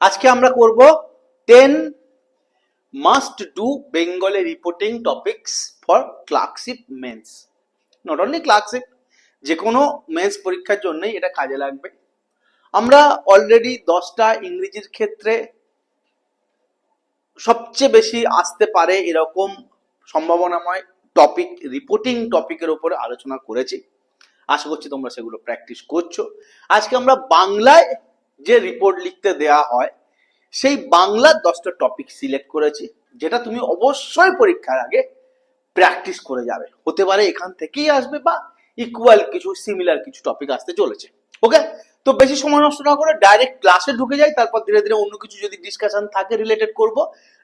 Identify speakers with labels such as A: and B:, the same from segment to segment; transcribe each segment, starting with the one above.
A: আজকে আমরা করব টেন মাস্ট ডু বেঙ্গলে reporting topics for clerkship mains not only clerkship যে কোনো মেন্স পরীক্ষার জন্যই এটা কাজে লাগবে। আমরা অলরেডি দশটা ইংরেজির ক্ষেত্রে সবচেয়ে বেশি আসতে পারে এরকম সম্ভাবনাময় টপিক রিপোর্টিং টপিকের উপরে আলোচনা করেছি। আশা করছি তোমরা সেগুলো প্র্যাকটিস করছ। আজকে আমরা বাংলায় যে রিপোর্ট লিখতে দেয়া হয়, সেই বাংলার দশটা টপিক সিলেক্ট করেছি, যেটা তুমি অবশ্যই পরীক্ষার আগে প্র্যাকটিস করে যাবে। হতে পারে এখান থেকেই আসবে বা ইকুয়াল কিছু সিমিলার কিছু টপিক আসতে চলেছে। ওকে তো বেশি সময় নষ্ট না করে ডাইরেক্ট ক্লাসে ঢুকে যাই, তারপর ধীরে ধীরে অন্য কিছু যদি ডিসকাশন থাকে রিলেটেড করব।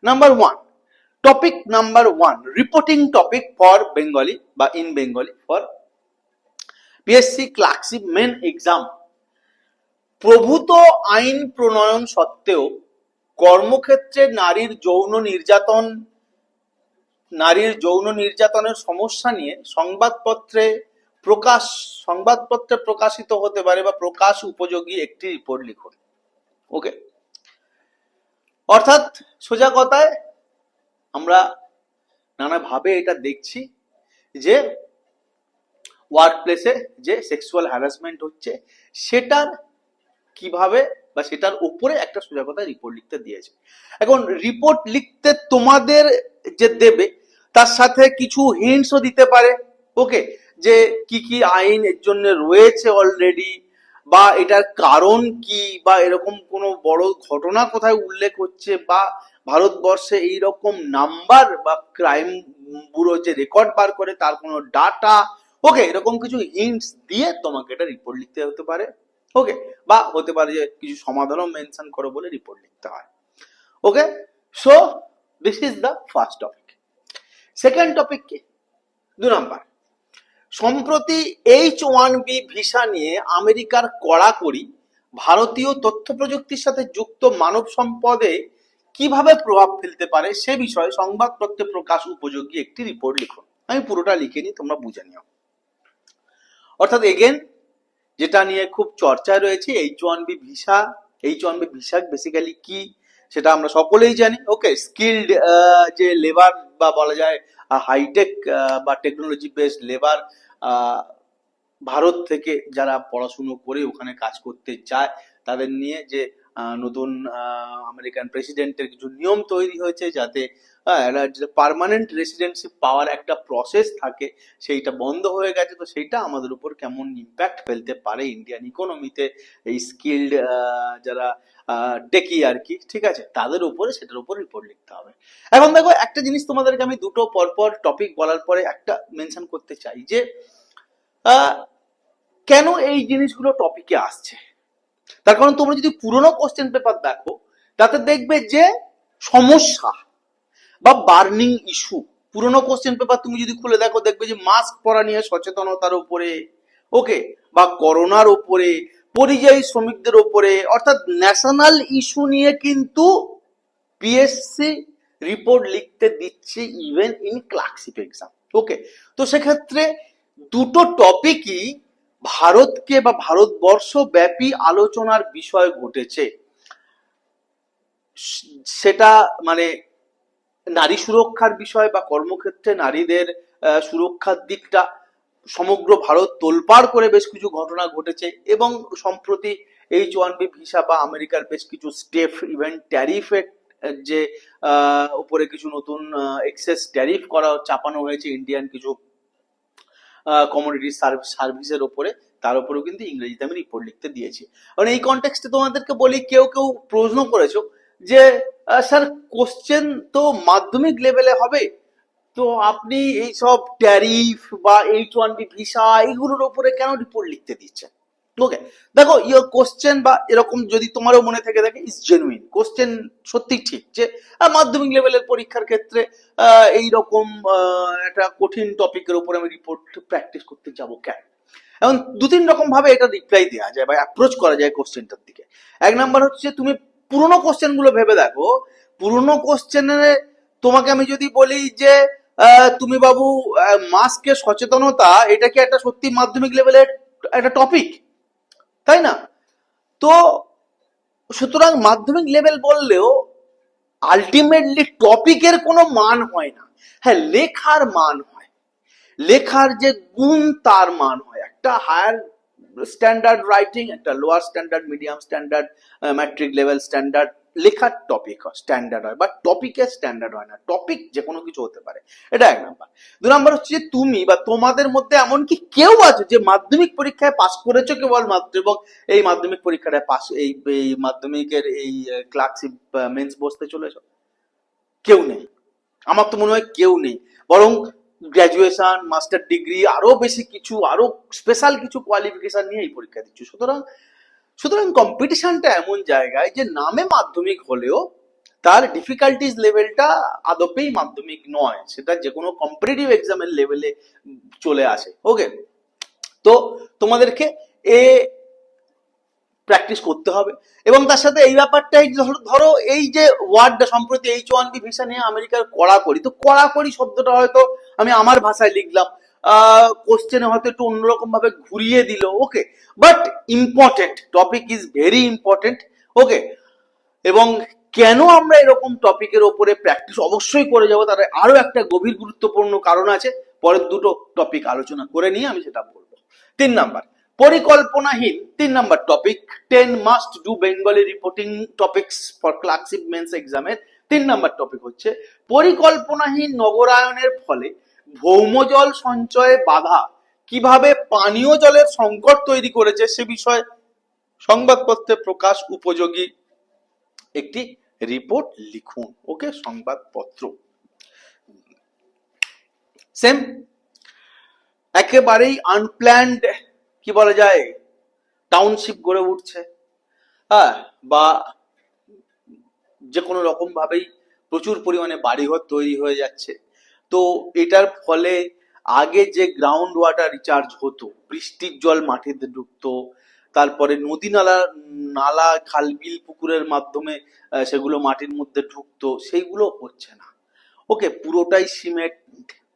A: Number one topic number one reporting topic for Bengali বা in Bengali for PSC clerkship main exam প্রভূত আইন প্রণয়ন সত্ত্বেও কর্মক্ষেত্রে নারীর যৌন নির্যাতন, নারীর যৌন নির্যাতনের সমস্যা নিয়ে সংবাদপত্রে প্রকাশ, সংবাদপত্রে প্রকাশিত হতে পারে বা প্রকাশ উপযোগী একটি রিপোর্ট লিখুন। ওকে অর্থাৎ সোজা কথায় আমরা নানাভাবে এটা দেখছি যে ওয়ার্ক প্লেসে যে সেক্সুয়াল হ্যারাসমেন্ট হচ্ছে, সেটার কীভাবে বা সেটার উপরে একটা সোজা কথা রিপোর্ট লিখতে দিয়েছে। এখন রিপোর্ট লিখতে তোমাদের যে দেবে, তার সাথে কিছু হিন্টসও দিতে পারে। ওকে যে কি কি আইন এর জন্য রয়েছে অলরেডি বা এটার কারণ কি বা এরকম কোনো বড় ঘটনা কোথায় উল্লেখ হচ্ছে বা ভারতবর্ষে এই রকম নাম্বার বা ক্রাইম ব্যুরো যে রেকর্ড বার করে, তার কোনো ডাটা ওকে এরকম কিছু হিন্টস দিয়ে তোমাকে এটা রিপোর্ট লিখতে হতে পারে। ওকে বা হতে পারে যে কিছু সমাধানও মেনশন করো বলে রিপোর্ট লিখতে হয়। Okay so this is the first topic second topic কি? দু নম্বর সম্প্রতি এইচ ওয়ান বি ভিসা নিয়ে আমেরিকার কড়াকড়ি ভারতীয় তথ্য প্রযুক্তির সাথে যুক্ত মানব সম্পদে কীভাবে প্রভাব ফেলতে পারে সে বিষয়ে সংবাদপত্রে প্রকাশ উপযোগী একটি রিপোর্ট লিখুন। আমি পুরোটা লিখে নিই, তোমরা বুঝে নিও। অর্থাৎ এগেন যেটা নিয়ে খুব চর্চায় রয়েছে H one B visa H one B visa basically কি সেটা আমরা সকলেই জানি। ওকে স্কিল্ড যে লেবার বা বলা যায় হাইটেক বা টেকনোলজি বেসড লেবার ভারত থেকে যারা পড়াশুনো করে ওখানে কাজ করতে চায়, তাদের নিয়ে যে নতুন আমেরিকান প্রেসিডেন্টের কিছু নিয়ম তৈরি হয়েছে যাতে পার্মানেন্ট রেসিডেন্সিপ পাওয়ার একটা প্রসেস থাকে, সেইটা বন্ধ হয়ে গেছে, তো সেইটা আমাদের উপর কেমন ইম্প্যাক্ট ফেলতে পারে ইন্ডিয়ান ইকোনমিতে এই স্কিল্ড যারা টেকি আর কি, ঠিক আছে? তাদের উপরে, সেটার উপর রিপোর্ট লিখতে হবে। এখন দেখো, একটা জিনিস তোমাদেরকে আমি দুটো পরপর টপিক বলার পরে একটা মেনশন করতে চাই যে কেন এই জিনিসগুলো টপিকে আসছে? তার কারণ তোমরা যদি পুরনো কোশ্চেন পেপার দেখো, তাতে দেখবে যে সমস্যা বা বার্নিং ইস্যু পুরনো কোশ্চেন পেপার তুমি যদি খুলে দেখো, দেখবে যে মাস্ক পরা নিয়ে সচেতনতার উপরে ওকে বা করোনার উপরে, পরিযায়ী শ্রমিকদের উপরে, অর্থাৎ ন্যাশনাল ইস্যু নিয়ে কিন্তু পিএসসি রিপোর্ট লিখতে দিচ্ছে even in clerkship exam okay তো সেক্ষেত্রে দুটো টপিকই ভারতকে বা ভারতবর্ষ ব্যাপী আলোচনার বিষয় ঘটেছে। সেটা মানে নারী সুরক্ষার বিষয় বা কর্মক্ষেত্রে নারীদের সুরক্ষার দিকটা সমগ্র ভারত তোলপাড় করে বেশ কিছু ঘটনা ঘটেছে এবং সম্প্রতি এইচ ওয়ান বি ভিসা বা আমেরিকার বেশ কিছু স্টেপ ইভেন ট্যারিফের যে উপরে কিছু নতুন এক্সেস ট্যারিফ করা, চাপানো হয়েছে ইন্ডিয়ান কিছু কমোডিটি সার্ভিসের ওপরে, তার উপরেও কিন্তু ইংরেজিতে আমি রিপোর্ট লিখতে দিয়েছি। কারণ এই কনটেক্সটে তোমাদেরকে বলি, কেউ কেউ প্রশ্ন করেছ যে স্যার কোশ্চেন তো মাধ্যমিক লেভেলে হবে। তো আপনি এই সব ট্যারিফ বা এইচ ওয়ান বি ভিসা এইগুলোর উপরে কেন রিপোর্ট লিখতে দিচ্ছেন? ওকে দেখো ইয়োর কোশ্চেন বা এরকম যদি তোমারও মনে থেকে থাকে ইজ জেনুইন কোশ্চেন সত্যি ঠিক যে মাধ্যমিক লেভেলের পরীক্ষার ক্ষেত্রে আহ, এইরকম আহ, একটা কঠিন টপিকের উপরে আমি রিপোর্ট প্র্যাকটিস করতে যাব কেন? এখন দু তিন রকম ভাবে এটা রিপ্লাই দেওয়া যায় বা অ্যাপ্রোচ করা যায় কোশ্চেনটার দিকে। এক নাম্বার হচ্ছে তুমি পুরোনো কোশ্চেনগুলো ভেবে দেখো। পুরোনো কোশ্চেনে তোমাকে আমি যদি বলি যে তুমি বাবু মাস্কের সচেতনতা, এটা কি একটা সত্যি মাধ্যমিক লেভেলের একটা টপিক তাই না? তো সুতরাং মাধ্যমিক লেভেল বললেও আলটিমেটলি টপিকের কোনো মান হয় না। হ্যাঁ লেখার মান হয়। লেখার যে গুণ, তার মান হয়। একটা হায়ার স্ট্যান্ডার্ড রাইটিং একটা lower standard medium standard matric level standard লেখার টপিক হয় স্ট্যান্ডার্ড হয় বাট টপিকের স্ট্যান্ডার্ড হয় না টপিক যে কোনো কিছু হতে পারে। এটা এক নাম্বার। দু নাম্বার হচ্ছে যে তুমি বা তোমাদের মধ্যে এমন কি কেউ আছে যে মাধ্যমিক পরীক্ষায় পাস করেছ কেবল মাত্র এবং এই মাধ্যমিক পরীক্ষাটায় পাস এই এই মাধ্যমিকের এই ক্লাসিক মেন্স বসতে চলেছ? কেউ নেই। আমার তো মনে হয় কেউ নেই। বরং গ্র্যাজুয়েশন মাস্টার ডিগ্রি আরও বেশি কিছু, আরও স্পেশাল কিছু কোয়ালিফিকেশন নিয়ে এই পরীক্ষা দিচ্ছ। সুতরাং সুতরাং কম্পিটিশনটা এমন জায়গায় যে নামে মাধ্যমিক হলেও তার ডিফিকাল্টিজ লেভেলটা আদপেই মাধ্যমিক নয়, সেটা যে কোনো কম্পিটিটিভ এক্সামের লেভেলে চলে আসে। ওকে তো তোমাদেরকে এ প্র্যাকটিস করতে হবে। এবং তার সাথে এই ব্যাপারটাই ধরো এই যে ওয়ার্ডটা সম্প্রতি এইচ ওয়ান বি ভিসা নিয়ে আমেরিকার কড়াকড়ি, তো কড়াকড়ি শব্দটা হয়তো আমি আমার ভাষায় লিখলাম। কোশ্চেনে হয়তো একটু অন্যরকম ভাবে ঘুরিয়ে দিল okay but important topic is very important okay এবং কেন আমরা এরকম টপিকের ওপরে প্র্যাকটিস অবশ্যই করে যাব, তার আরও একটা গভীর গুরুত্বপূর্ণ কারণ আছে। পরের দুটো টপিক আলোচনা করে নিয়ে আমি সেটা বলব। তিন নাম্বার, পরিকল্পনাহীন, তিন number topic ten must do Bengali reporting topics for classic mains এক্সামের তিন নাম্বার টপিক হচ্ছে, পরিকল্পনাহীন নগরায়নের ফলে ভৌমজল সঞ্চয়ে বাধা কীভাবে পানীয় জলের সংকট তৈরি করেছে সে বিষয়ে সংবাদপত্রে প্রকাশ উপযোগী একটি রিপোর্ট লিখুন। ওকে, সংবাদপত্র। সেম একেবারেই আনপ্ল্যান্ড কি বলা যায় টাউনশিপ গড়ে উঠছে। হ্যাঁ বা যে কোনো রকম ভাবেই প্রচুর পরিমাণে বাড়িঘর তৈরি হয়ে যাচ্ছে। তো এটার ফলে আগে যে গ্রাউন্ড ওয়াটার রিচার্জ হতো, বৃষ্টির জল মাটিতে ঢুকতো তারপরে নদী নালা নালা খাল বিল পুকুরের মাধ্যমে সেগুলো মাটির মধ্যে ঢুকতো, সেইগুলো হচ্ছে না। ওকে, পুরোটাই সিমেন্ট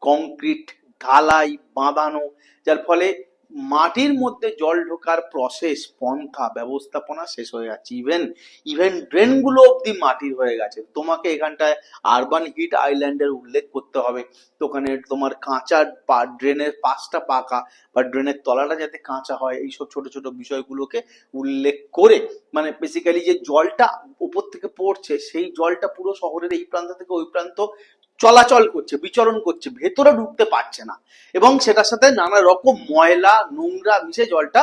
A: কংক্রিট ঢালাই, বাঁধানো, যার ফলে মাটির মধ্যে জল ঢোকার প্রসেস পন্থা, ব্যবস্থাপনা শেষ হয়ে যাচ্ছে। ইভেন ইভেন ড্রেনগুলো অব্দি মাটির হয়ে গেছে। তোমাকে এখানটায় আরবান হিট আইল্যান্ডের উল্লেখ করতে হবে। তো ওখানে তোমার কাঁচা ড্রেনের পাশটা পাকা বা ড্রেনের তলাটা যাতে কাঁচা হয়, এইসব ছোট ছোট বিষয়গুলোকে উল্লেখ করে। মানে বেসিক্যালি যে জলটা উপর থেকে পড়ছে, সেই জলটা পুরো শহরের এই প্রান্ত থেকে ওই প্রান্ত চলাচল করছে, বিচরণ করছে, ভেতরে ঢুকতে পারছে না। এবং সেটার সাথে নানা রকম ময়লা, নোংরা মিশে জলটা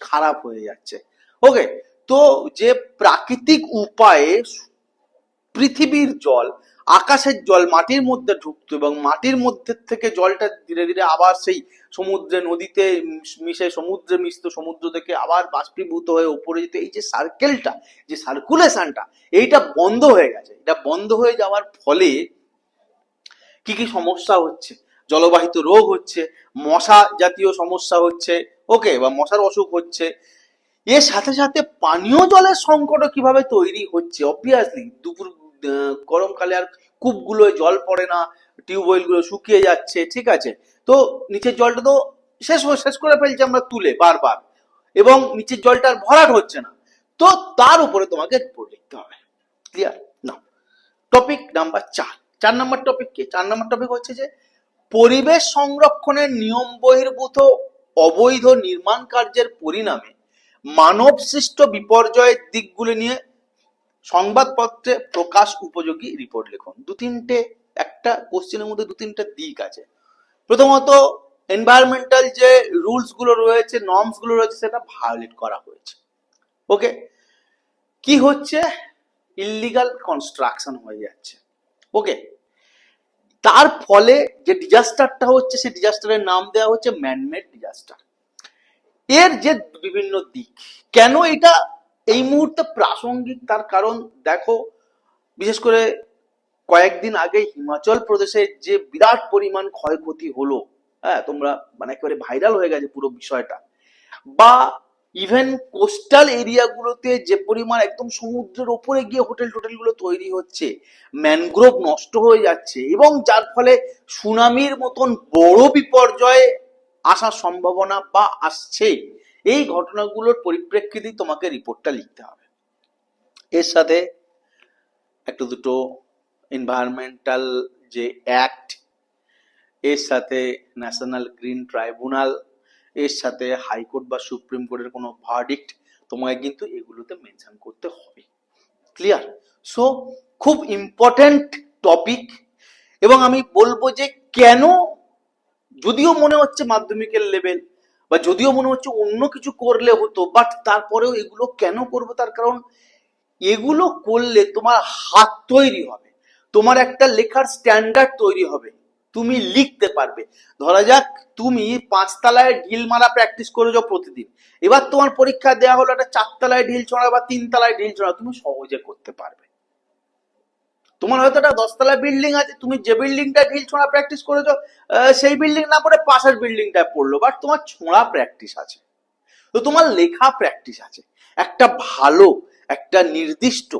A: খারাপ হয়ে যাচ্ছে। ওকে তো যে প্রাকৃতিক উপায়ে পৃথিবীর জল, আকাশের জল, মাটির মধ্যে ঢুকতো এবং মাটির মধ্যে থেকে জলটা ধীরে ধীরে আবার সেই সমুদ্রে, নদীতে মিশে, সমুদ্রে মিশতো, সমুদ্র থেকে আবার বাষ্পীভূত হয়ে উপরে যেত, এই যে সার্কেলটা যে সার্কুলেশনটা এইটা বন্ধ হয়ে গেছে। এটা বন্ধ হয়ে যাওয়ার ফলে কি কি সমস্যা হচ্ছে? জলবাহিত রোগ হচ্ছে, মশা জাতীয় সমস্যা হচ্ছে ওকে বা মশার অসুখ হচ্ছে। এর সাথে সাথে পানীয় জলের সংকটও কীভাবে তৈরি হচ্ছে? অবভিয়াসলি দুপুর গরমকালে আর কূপগুলোয় জল পড়ে না টিউবওয়েলগুলো শুকিয়ে যাচ্ছে, ঠিক আছে? তো নিচের জলটা তো শেষ শেষ করে ফেলছে আমরা তুলে বারবার। এবং নিচের জলটা আর ভরাট হচ্ছে না। তো তার উপরে তোমাকে রিপোর্ট লিখতে হবে। ক্লিয়ার না টপিক নাম্বার চার। চার নাম্বার টপিক কি? চার নাম্বার টপিক হচ্ছে যে, পরিবেশ সংরক্ষণের নিয়ম বহির্ভূত অবৈধ নির্মাণ কার্যের পরিণামে মানব সৃষ্ট বিপর্যয়ের দিকগুলি নিয়ে সংবাদপত্রে প্রকাশ উপযোগী রিপোর্ট লিখুন। দু তিনটে, একটা কোশ্চেনের মধ্যে দু তিনটে দিক আছে। প্রথমত এনভায়রনমেন্টাল যে রুলসগুলো রয়েছে নর্মসগুলো রয়েছে, সেটা ভায়োলেট করা হয়েছে। ওকে কি হচ্ছে? ইলিগাল কনস্ট্রাকশন হয়ে যাচ্ছে। ওকে তার ফলে যে ডিজাস্টারটা হচ্ছে সেই ডিজাস্টারের নাম দেওয়া হচ্ছে ম্যানমেড ডিজাস্টার এর যে বিভিন্ন দিক, কেন এটা এই মুহূর্তে প্রাসঙ্গিক? তার কারণ দেখো, বিশেষ করে কয়েকদিন আগে হিমাচল প্রদেশে যে বিরাট পরিমাণ ক্ষয়ক্ষতি হলো হ্যাঁ তোমরা মানে একেবারে ভাইরাল হয়ে গেছে পুরো বিষয়টা, বা ইভেন কোস্টাল এরিয়াগুলোতে যে পরিমাণ একদম সমুদ্রের ওপরে গিয়ে হোটেল টোটেলগুলো তৈরি হচ্ছে ম্যানগ্রোভ নষ্ট হয়ে যাচ্ছে এবং যার ফলে সুনামির মতন বড় বিপর্যয় আসার সম্ভাবনা বা আসছে। এই ঘটনাগুলোর পরিপ্রেক্ষিতেই তোমাকে রিপোর্টটা লিখতে হবে। এর সাথে একটা দুটো এনভায়রনমেন্টাল যে অ্যাক্ট এর সাথে ন্যাশনাল গ্রিন ট্রাইব্যুনাল এর সাথে হাইকোর্ট বা সুপ্রিম কোর্টের কোনো ভার্ডিক্ট তোমাকে কিন্তু এগুলোতে মেনশন করতে হবে। ক্লিয়ার সো খুব ইম্পর্ট্যান্ট টপিক এবং আমি বলব যে কেন, যদিও মনে হচ্ছে মাধ্যমিকের লেভেল বা যদিও মনে হচ্ছে অন্য কিছু করলে হতো বাট তারপরেও এগুলো কেন করব তার কারণ, এগুলো করলে তোমার হাত তৈরি হবে। তোমার একটা লেখার স্ট্যান্ডার্ড তৈরি হবে। তুমি লিখতে পারবে। ধরা যাক, তুমি পাঁচতলায় ঢিল মারা প্র্যাকটিস করে যাও প্রতিদিন। এবার তোমার পরীক্ষা দেওয়া হলো একটা চারতলায় ঢিল ছড়া বা তিনতলায় ঢিল ছড়া, তুমি সহজে করতে পারবে। তোমার হয়তো একটা দশতলা বিল্ডিং আছে, তুমি যে বিল্ডিংটা ঢিল ছোঁড়া প্র্যাকটিস করেছ সেই বিল্ডিং না পড়ে পাশের বিল্ডিংটা পড়ল বাট তোমার ছোঁড়া প্র্যাকটিস আছে। তো তোমার লেখা প্র্যাকটিস আছে। একটা ভালো, একটা নির্দিষ্ট,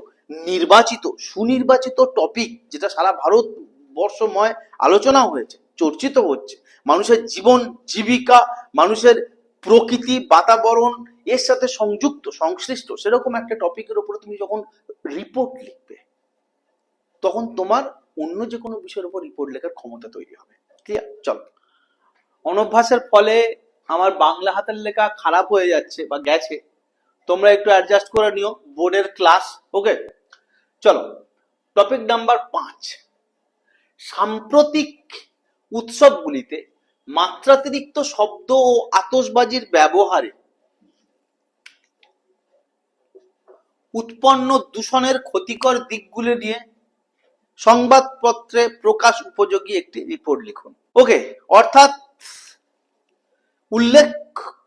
A: নির্বাচিত, সুনির্বাচিত টপিক যেটা সারা ভারত বর্ষময় আলোচনা হয়েছে, চর্চিত হচ্ছে। মানুষের জীবন, জীবিকা, মানুষের প্রকৃতি, বাতাবরণ এর সাথে সংযুক্ত, সংশ্লিষ্ট, সেরকম একটা টপিকের উপরে তুমি যখন রিপোর্ট লিখবে, তখন তোমার অন্য যে কোনো বিষয়ের উপর রিপোর্ট লেখার ক্ষমতা তৈরি হবে। ক্লিয়ার চলো। অনভ্যাসের ফলে আমার বাংলা হাতের লেখা খারাপ হয়ে যাচ্ছে বা গেছে, তোমরা একটু অ্যাডজাস্ট করে নিও। বোর্ডের ক্লাস ওকে চলো। টপিক নাম্বার পাঁচ। সাম্প্রতিক উৎসবগুলিতে মাত্রাতিরিক্ত শব্দ ও আতসবাজির ব্যবহারে উৎপন্ন দূষণের ক্ষতিকর দিকগুলি নিয়ে সংবাদপত্রে প্রকাশ উপযোগী একটি রিপোর্ট লিখুন। ওকে অর্থাৎ উল্লেখ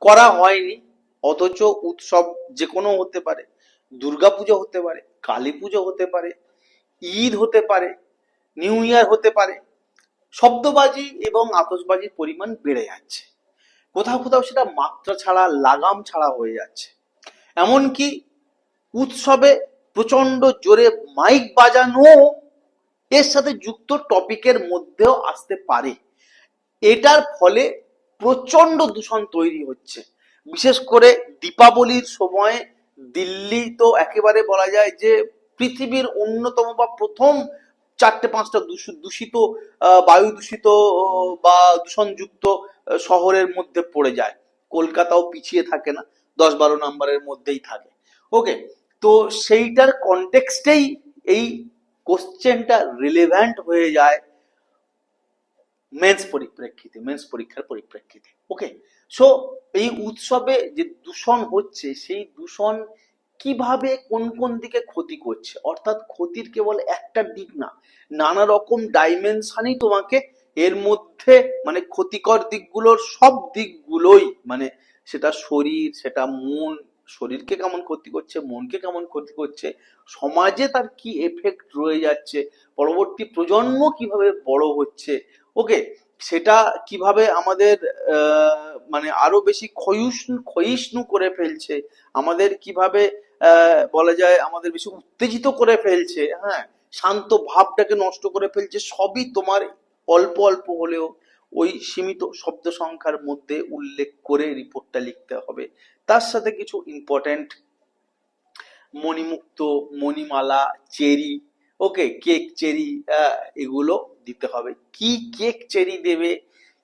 A: করা হয়নি, অথচ উৎসব যে কোনো হতে পারে, দুর্গাপুজো হতে পারে কালী পুজো হতে পারে, ঈদ হতে পারে নিউ ইয়ার হতে পারে। শব্দবাজি এবং আতশবাজির পরিমাণ বেড়ে যাচ্ছে। কোথাও কোথাও সেটা মাত্রা ছাড়া, লাগাম ছাড়া হয়ে যাচ্ছে। এমনকি উৎসবে প্রচণ্ড জোরে মাইক বাজানো এর সাথে যুক্ত টপিকের মধ্যেও আসতে পারে। এটার ফলে প্রচণ্ড দূষণ তৈরি হচ্ছে। বিশেষ করে দীপাবলির সময় দিল্লি তো একেবারে বলা যায় যে পৃথিবীর অন্যতম বা প্রথম চারটে, পাঁচটা দূষিত বায়ু দূষিত বা দূষণযুক্ত শহরের মধ্যে পড়ে যায়। কলকাতাও পিছিয়ে থাকে না, দশ বারো নম্বরের মধ্যেই থাকে। ওকে তো সেইটার কনটেক্সটেই এই কোশ্চেনটা রিলেভেন্ট হয়ে যায় মেন্স পরিপ্রেক্ষিতে মেন্স পরীক্ষার পরিপ্রেক্ষিতে। ওকে সো এই উৎসবে যে দূষণ হচ্ছে, সেই দূষণ কীভাবে কোন কোন দিকে ক্ষতি করছে? অর্থাৎ ক্ষতির কেবল একটা দিক না, নানা রকম ডাইমেনশনই তোমাকে এর মধ্যে মানে ক্ষতিকর দিকগুলোর সব দিকগুলোই মানে সেটা শরীর, সেটা মন, শরীরকে কেমন ক্ষতি করছে, মনকে কেমন ক্ষতি করছে, সমাজে তার কি এফেক্ট রয়ে যাচ্ছে, পরবর্তী প্রজন্ম কীভাবে বড় হচ্ছে? ওকে সেটা কীভাবে আমাদের মানে আরও বেশি ক্ষয়িষ্ণু ক্ষয়িষ্ণু করে ফেলছে, আমাদের কীভাবে বলা যায় আমাদের বেশি উত্তেজিত করে ফেলছে হ্যাঁ? শান্ত ভাবটাকে নষ্ট করে ফেলছে, সবই তোমার অল্প অল্প হলেও ওই সীমিত শব্দ সংখ্যার মধ্যে উল্লেখ করে রিপোর্টটা লিখতে হবে। তার সাথে কিছু ইম্পর্ট্যান্ট মণিমুক্ত, মণিমালা, চেরি ওকে কেক চেরি এগুলো দিতে হবে। কি কেক চেরি দেবে,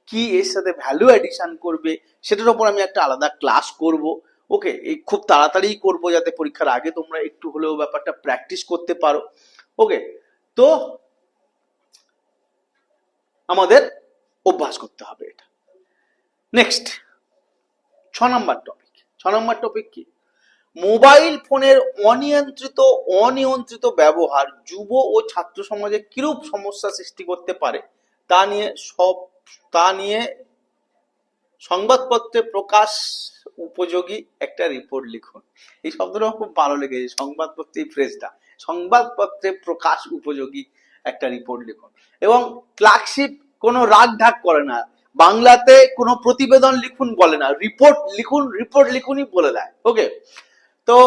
A: কি এর সাথে ভ্যালু অ্যাডিশন করবে, সেটার উপর আমি একটা আলাদা ক্লাস করব। ওকে এই খুব তাড়াতাড়ি করব যাতে পরীক্ষার আগে তোমরা একটু হলেও ব্যাপারটা প্র্যাকটিস করতে পারো। ওকে তো আমাদের অভ্যাস করতে হবে এটা। নেক্সট ছ নম্বর টপিক ছ নম্বর টপিক কি? মোবাইল ফোনের অনিয়ন্ত্রিত অনিয়ন্ত্রিত ব্যবহার যুব ও ছাত্র সমাজে কিরূপ সমস্যা সৃষ্টি করতে পারে, তা নিয়ে সব, তা নিয়ে সংবাদপত্রে প্রকাশ উপযোগী একটা রিপোর্ট লিখুন। এই শব্দটা খুব ভালো লেগেছে, সংবাদপত্রে এই ফ্রেজটা সংবাদপত্রে প্রকাশ উপযোগী একটা রিপোর্ট লিখুন। এবং ক্লার্কশিপ কোনো রাগ ঢাক করে না, বাংলাতে কোনো প্রতিবেদন লিখুন বলে না রিপোর্ট লিখুন রিপোর্ট লিখুনই বলে দেয় ওকে তো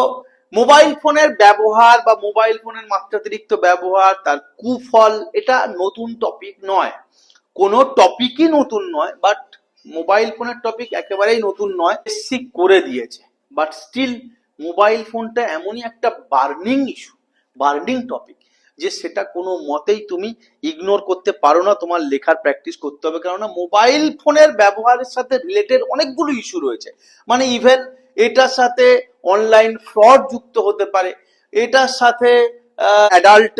A: মোবাইল ফোনের ব্যবহার বা মোবাইল ফোনের মাত্রাতিরিক্ত ব্যবহার, তার কুফল, এটা নতুন টপিক নয়। কোনো টপিকই নতুন নয় বাট মোবাইল ফোনের টপিক একেবারেই নতুন নয় বেসিক করে দিয়েছে। বাট স্টিল মোবাইল ফোনটা এমনই একটা বার্নিং ইস্যু বার্নিং টপিক যে সেটা কোনো মতেই তুমি ইগনোর করতে পারো না, তোমার লেখার প্র্যাকটিস করতে হবে। কেননা মোবাইল ফোনের ব্যবহারের সাথে রিলেটেড অনেকগুলো ইস্যু রয়েছে। মানে ইভেন এটার সাথে অনলাইন ফ্রড যুক্ত হতে পারে। এটার সাথে অ্যাডাল্ট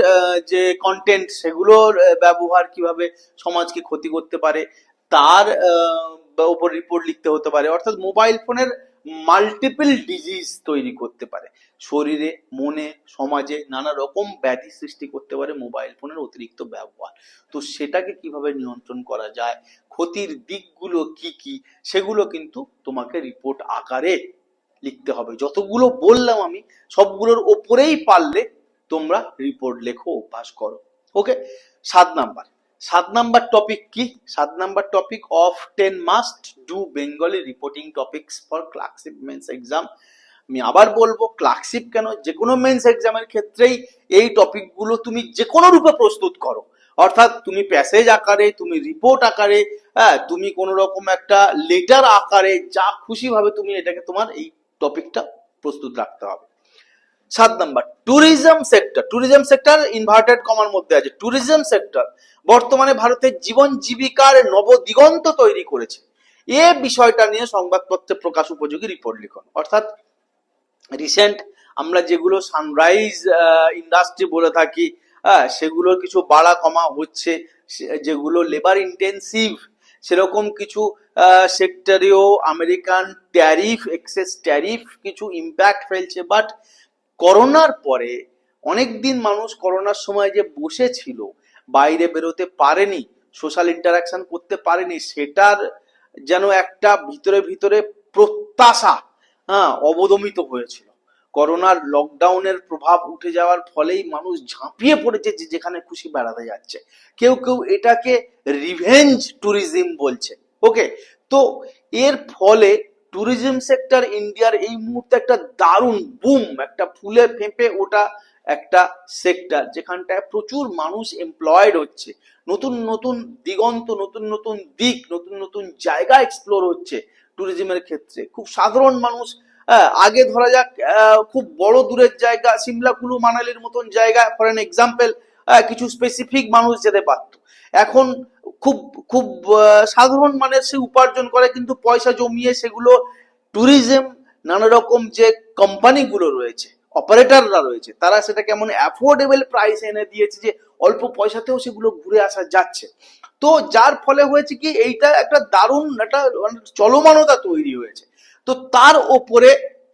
A: যে কন্টেন্ট সেগুলোর ব্যবহার কীভাবে সমাজকে ক্ষতি করতে পারে, তার উপর রিপোর্ট লিখতে হতে পারে। অর্থাৎ মোবাইল ফোনের মাল্টিপল ডিজিজ তৈরি করতে পারে। শরীরে, মনে, সমাজে নানা রকম ব্যাধি সৃষ্টি করতে পারে মোবাইল ফোনের অতিরিক্ত ব্যবহার। তো সেটাকে কীভাবে নিয়ন্ত্রণ করা যায়, ক্ষতির দিকগুলো কি কি, সেগুলো কিন্তু তোমাকে রিপোর্ট আকারে লিখতে হবে। যতগুলো বললাম আমি, সবগুলোর ওপরেই পারলে তোমরা রিপোর্ট লেখো অভ্যাস করো। ওকে সাত নাম্বার। সাত নাম্বার টপিক কি? সাত number topic of ten must do Bengali reporting topics for clerkship mains exam আমি আবার বলব ক্লার্কশিপ কেন? যে কোনো মেন্স এক্সামের ক্ষেত্রেই এই টপিকগুলো তুমি যে কোনো রূপে প্রস্তুত করো। অর্থাৎ তুমি প্যাসেজ আকারে, তুমি রিপোর্ট আকারে হ্যাঁ তুমি কোনো রকম একটা লেটার আকারে, যা খুশিভাবে তুমি এটাকে তোমার এই টপিকটা প্রস্তুত রাখতে হবে। সাত number tourism sector tourism sector inverted কমার মধ্যে আছে। ট্যুরিজম সেক্টর বর্তমানে ভারতের জীবন জীবিকার নবদিগন্ত তৈরি করেছে। এ বিষয়টা নিয়ে সংবাদপত্রে প্রকাশ উপযোগী রিপোর্ট লিখুন। অর্থাৎ রিসেন্ট আমরা যেগুলো সানরাইজ ইন্ডাস্ট্রি বলে থাকি হ্যাঁ সেগুলোর কিছু বাড়া কমা হচ্ছে যেগুলো লেবার ইন্টেন্সিভ সেরকম কিছু সেক্টরেও আমেরিকান ট্যারিফ এক্সেস ট্যারিফ কিছু ইম্প্যাক্ট ফেলছে বাট করোনার পরে অনেক দিন মানুষ করোনার সময় যে বসেছিল, বাইরে বেরোতে পারেনি সোশ্যাল ইন্টারাকশন করতে পারেনি, সেটার যেন একটা ভিতরে ভিতরে প্রত্যাশা হ্যাঁ অবদমিত হয়েছিল। করোনার লকডাউনের প্রভাব উঠে যাওয়ার ফলেই মানুষ ঝাঁপিয়ে পড়েছে যে যেখানে খুশি বেড়াতে যাচ্ছে। কেউ কেউ এটাকে রিভেঞ্জ ট্যুরিজম বলছে। ওকে তো এর ফলে ট্যুরিজম সেক্টর ইন্ডিয়ার এই মুহূর্তে একটা দারুণ বুম একটা ফুলে ফেঁপে ওটা একটা সেক্টর যেখানটায় প্রচুর মানুষ এমপ্লয়েড হচ্ছে। নতুন নতুন দিগন্ত নতুন নতুন দিক নতুন নতুন জায়গা এক্সপ্লোর হচ্ছে ট্যুরিজমের ক্ষেত্রে। খুব সাধারণ মানুষ আহ, আগে ধরা যাক খুব বড় দূরের জায়গা সিমলা কুলু মানালির মতন জায়গা ফর এন এক্সাম্পল কিছু স্পেসিফিক মানুষ যেতে পারত। এখন খুব খুব সাধারণ মানের সে উপার্জন করে, কিন্তু পয়সা জমিয়ে সেগুলো ট্যুরিজম নানা রকম যে কোম্পানিগুলো রয়েছে অপারেটররা রয়েছে, তারা সেটা কেমন অ্যাফোর্ডেবল প্রাইস এনে দিয়েছে যে অল্প পয়সাতেও সেগুলো ঘুরে আসা যাচ্ছে। তো যার ফলে হয়েছে কি, এইটা একটা দারুণ একটা মানে চলমানতা তৈরি হয়েছে। তো তার ওপরে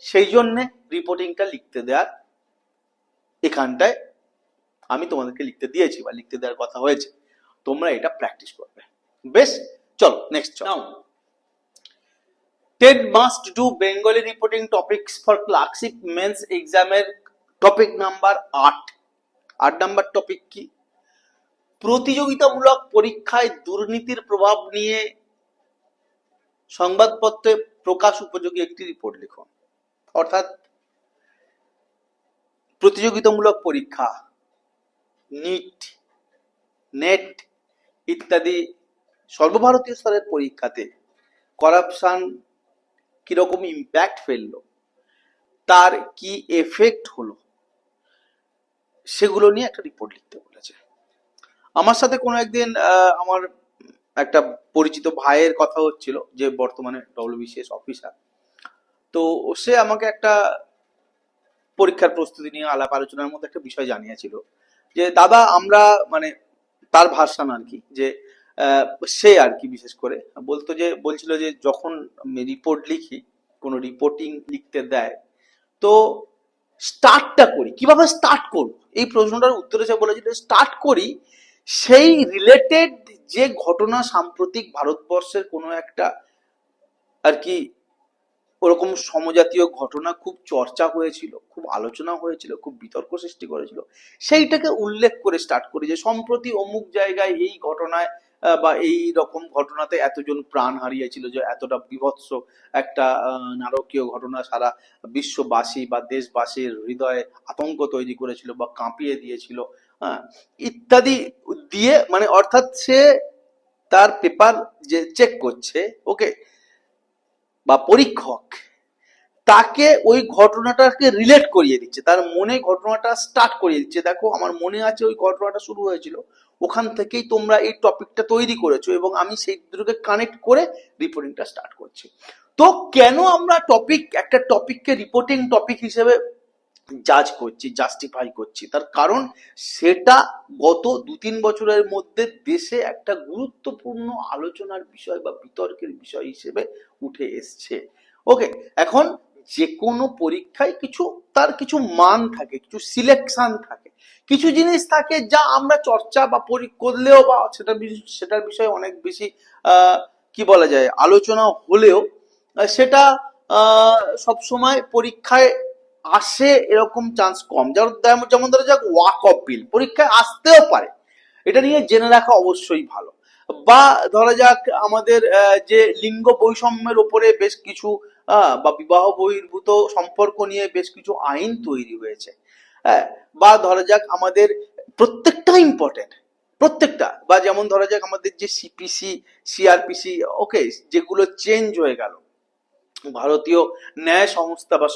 A: সেই জন্য রিপোর্টিংটা লিখতে দেওয়ার এখানটায় আমি তোমাদেরকে লিখতে দিয়েছি বা লিখতে দেওয়ার কথা হয়েছে। তোমরা এটা প্র্যাকটিস করবে। বেশ চলো নেক্সট চলো ten must do Bengali reporting topics for clerkship mains এক্সামের টপিক নাম্বার আট আট নাম্বার টপিক কি? প্রতিযোগিতামূলক পরীক্ষায় দুর্নীতির প্রভাব নিয়ে সংবাদপত্রে প্রকাশ উপযোগী একটি রিপোর্ট লিখুন। অর্থাৎ প্রতিযোগিতামূলক পরীক্ষা নিট নেট ইত্যাদি সর্বভারতীয় স্তরের পরীক্ষাতে করাপশন কীরকম ইম্প্যাক্ট ফেলল, তার কি এফেক্ট হলো, সেগুলো নিয়ে একটা রিপোর্ট লিখতে বলেছে। আমার সাথে কোনো একদিন আমার একটা পরিচিত ভাইয়ের কথা হচ্ছিল, যে বর্তমানে ডব্লিউবিসিএস অফিসার তো সে আমাকে একটা পরীক্ষার প্রস্তুতি নিয়ে আলাপ আলোচনার মধ্যে একটা বিষয় জানিয়েছিল, যে দাদা আমরা মানে তার ভাষণ আর কি, যে সে আর কি বিশেষ করে। বলতো যে, বলছিল যে, যখন রিপোর্ট লিখি, কোনো রিপোর্টিং লিখতে দেয়, তো স্টার্টটা করি। কীভাবে স্টার্ট করব? এই প্রশ্নটার উত্তরে সে বলেছিল স্টার্ট করি সেই রিলেটেড যে ঘটনা সাম্প্রতিক ভারতবর্ষের কোনো একটা আর কি ওরকম সমজাতীয় ঘটনা খুব চর্চা হয়েছিল, খুব আলোচনা হয়েছিল, খুব বিতর্ক সৃষ্টি করেছিল। সেইটাকে উল্লেখ করে স্টার্ট করি যে, সম্প্রতি অমুক জায়গায় এই ঘটনায় বা এই রকম ঘটনাতে এতজন প্রাণ হারিয়েছিল যে, এতটা বিভৎস একটা নারকীয় ঘটনা সারা বিশ্ববাসী বা দেশবাসীর হৃদয়ে আতঙ্ক তৈরি করেছিল বা কাঁপিয়ে দিয়েছিল হ্যাঁ ইত্যাদি দিয়ে মানে অর্থাৎ সে তার পেপার যে চেক করছে ওকে বা পরীক্ষক, তাকে ওই ঘটনাটাকে রিলেট করিয়ে দিচ্ছে। তার মনে ঘটনাটা স্টার্ট করিয়ে দিচ্ছে। দেখো, আমার মনে আছে ওই ঘটনাটা শুরু হয়েছিল। ওখান থেকেই তোমরা এই টপিকটা তৈরি করেছ এবং আমি সেই দুটোকে কানেক্ট করে রিপোর্টিংটা স্টার্ট করছি। তো কেন আমরা টপিক একটা টপিককে রিপোর্টিং টপিক হিসেবে জাজ করছি জাস্টিফাই করছি। তার কারণ সেটা গত দু তিন বছরের মধ্যে দেশে একটা গুরুত্বপূর্ণ আলোচনার বিষয় বা বিতর্কের বিষয় হিসেবে উঠে এসছে। ওকে এখন যে কোনো পরীক্ষায় কিছু, তার কিছু মান থাকে, কিছু সিলেকশন থাকে। কিছু জিনিস থাকে যা আমরা চর্চা বা পরি, করলেও বা সেটা সেটার বিষয়ে অনেক বেশি কি বলা যায়, আলোচনা হলেও সেটা সব সময় পরীক্ষায় আসে এরকম চান্স কম। যেমন যেমন ধরো যাক ওয়াক অফ বিল পরীক্ষায় আসতেও পারে। এটা নিয়ে জেনে রাখা অবশ্যই ভালো। বা ধরা যাক আমাদের যে লিঙ্গ বৈষম্যের ওপরে বেশ কিছু বা বিবাহ বহির্ভূত সম্পর্ক নিয়ে বেশ কিছু আইন তৈরি হয়েছে। হ্যাঁ বা ধরা যাক আমাদের প্রত্যেকটা ইম্পর্টেন্ট প্রত্যেকটা। বা যেমন ধরা যাক আমাদের যে সিপিসি সিআরপিসি ওকে যেগুলো চেঞ্জ হয়ে গেল। ভারতীয় ন্যায় সংস্থা বা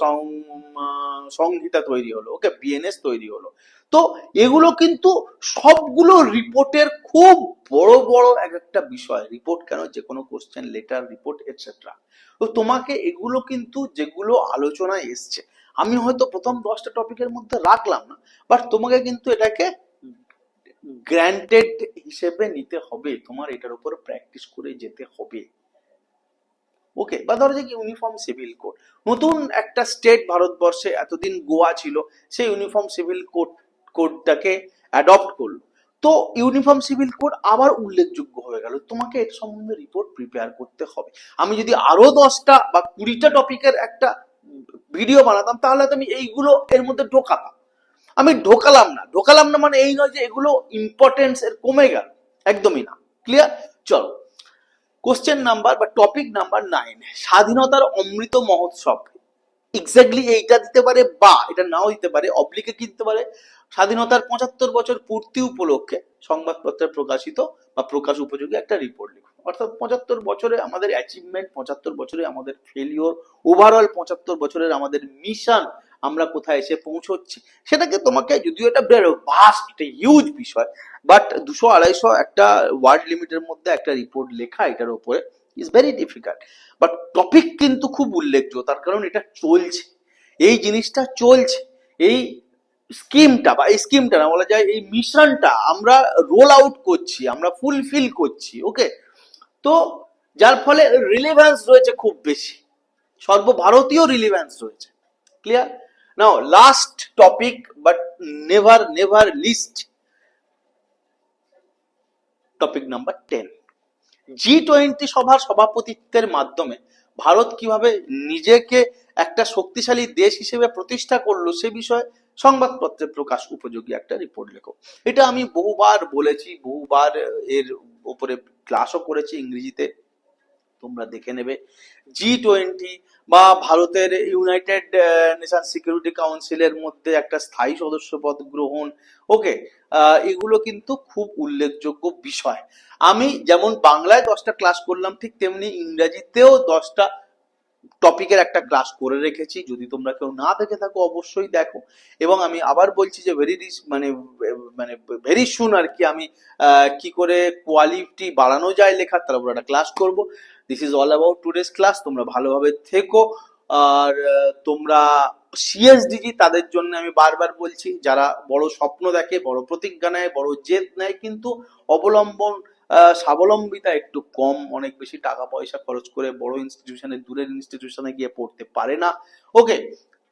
A: সংহিতা তৈরি হলো, ওকে বিএনএস তৈরি হলো। তো এগুলো কিন্তু সবগুলো রিপোর্টের খুব বড় বড় এক একটা বিষয়। রিপোর্ট কেন? যে কোনো কোশ্চেন লেটার রিপোর্ট এটসেট্রা তো তোমাকে এগুলো কিন্তু, যেগুলো আলোচনায় এসছে, আমি হয়তো প্রথম দশটা টপিকের মধ্যে রাখলাম না বাট তোমাকে কিন্তু এটাকে গ্র্যান্টেড হিসেবে নিতে হবে, তোমার এটার উপর প্র্যাকটিস করে যেতে হবে। ওকে, বা ধরো যে কি ইউনিফর্ম সিভিল কোড নতুন একটা স্টেট ভারতবর্ষে এতদিন গোয়া ছিল, সেই ইউনিফর্ম সিভিল কোড কোডটাকে অ্যাডপ্ট করল। তো ইউনিফর্ম সিভিল কোড আবার উল্লেখযোগ্য হয়ে গেল। তোমাকে এর সম্বন্ধে রিপোর্ট প্রিপেয়ার করতে হবে। আমি যদি আরও দশটা বা কুড়িটা টপিকের একটা ভিডিও বানাতাম, তাহলে আমি এইগুলো এর মধ্যে ঢোকাতাম। আমি ঢোকালাম না। ঢোকালাম না মানে এই নয় যে এগুলো ইম্পর্টেন্স এর কমে গেল। একদমই না। ক্লিয়ার চলো। কোশ্চেন নাম্বার বা টপিক নাম্বার নাইন স্বাধীনতার অমৃত মহোৎসব। এক্স্যাক্টলি এইটা দিতে পারে বা এটা নাও দিতে পারে অবলিকে কি দিতে পারে। স্বাধীনতার পঁচাত্তর বছর পূর্তি উপলক্ষে সংবাদপত্রে প্রকাশিত বা প্রকাশ উপযোগী একটা রিপোর্ট লিখুন। অর্থাৎ পঁচাত্তর বছরে আমাদের অ্যাচিভমেন্ট পঁচাত্তর বছরে আমাদের ফেলিওর ওভারঅল পঁচাত্তর বছরের আমাদের মিশন আমরা কোথায় এসে পৌঁছচ্ছি। সেটাকে তোমাকে যদিও এটা ভাস্ট একটা হিউজ বিষয় বাট দুশো আড়াইশো একটা ওয়ার্ড লিমিটের মধ্যে একটা রিপোর্ট লেখা এটার উপরে is very difficult but topic কিন্তু খুব উল্লেখযোগ্য, তার কারণ এটা চলছে। এই জিনিসটা চলছে। এই স্কিমটা বা এই স্কিমটা না, বলা যায় এই মিশনটা আমরা রোল আউট করছি, আমরা ফুলফিল করছি ওকে তো যার ফলে রিলেভেন্স রয়েছে খুব বেশি। সর্বভারতীয় রিলেভেন্স রয়েছে। Clear now last topic but never never least topic number ten G twenty সভার সভাপতিত্বের মাধ্যমে ভারত কীভাবে নিজেকে একটা শক্তিশালী দেশ হিসেবে প্রতিষ্ঠা করল সে বিষয়ে সংবাদপত্রে প্রকাশ উপযোগী একটা রিপোর্ট লেখো। এটা আমি বহুবার বলেছি, বহুবার এর উপরে ক্লাসও করেছি ইংরেজিতে। তোমরা দেখে নেবে। জি টোয়েন্টি বা ভারতের ইউনাইটেড নেশন সিকিউরিটি কাউন্সিলের মধ্যে একটা স্থায়ী সদস্য পদ গ্রহণ। ওকে এগুলো কিন্তু খুব উল্লেখযোগ্য বিষয়। আমি যেমন বাংলায় দশটা ক্লাস করলাম, ঠিক তেমনি ইংরাজিতেও দশটা টপিকের একটা ক্লাস করে রেখেছি। যদি তোমরা কেউ না দেখে থাকো, অবশ্যই দেখো। এবং আমি আবার বলছি যে ভেরি মানে মানে ভেরি সুন আর কি আমি কি করে কোয়ালিটি বাড়ানো যায় লেখার তার উপর একটা ক্লাস করব। This is all about today's class তোমরা ভালোভাবে থেকো। আর তোমরা সিএসডিজি তাদের জন্য আমি বারবার বলছি, যারা বড় স্বপ্ন দেখে, বড় প্রতিজ্ঞা নেয়, বড় জেদ নেয়, কিন্তু অবলম্বন স্বাবলম্বিতা একটু কম। অনেক বেশি টাকা পয়সা খরচ করে বড় ইনস্টিটিউশনে দূরের ইনস্টিটিউশনে গিয়ে পড়তে পারে না। ওকে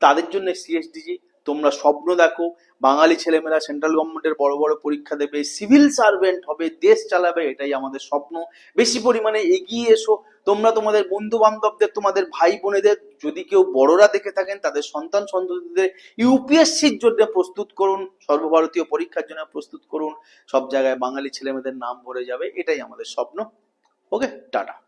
A: তাদের জন্য সিএসডিজি তোমরা স্বপ্ন দেখো, বাঙালি ছেলেমেয়েরা সেন্ট্রাল গভর্নমেন্টের বড় বড় পরীক্ষা দেবে সিভিল সার্ভেন্ট হবে, দেশ চালাবে, এটাই আমাদের স্বপ্ন। বেশি পরিমাণে এগিয়ে এসো। তোমরা তোমাদের বন্ধু বান্ধবদের তোমাদের ভাই বোনেদের যদি কেউ বড়রা দেখে থাকেন, তাদের সন্তান সন্ততিদের ইউপিএসসির জন্য প্রস্তুত করুন, সর্বভারতীয় পরীক্ষার জন্য প্রস্তুত করুন। সব জায়গায় বাঙালি ছেলেমেয়েদের নাম ভরে যাবে, এটাই আমাদের স্বপ্ন। Okay tata.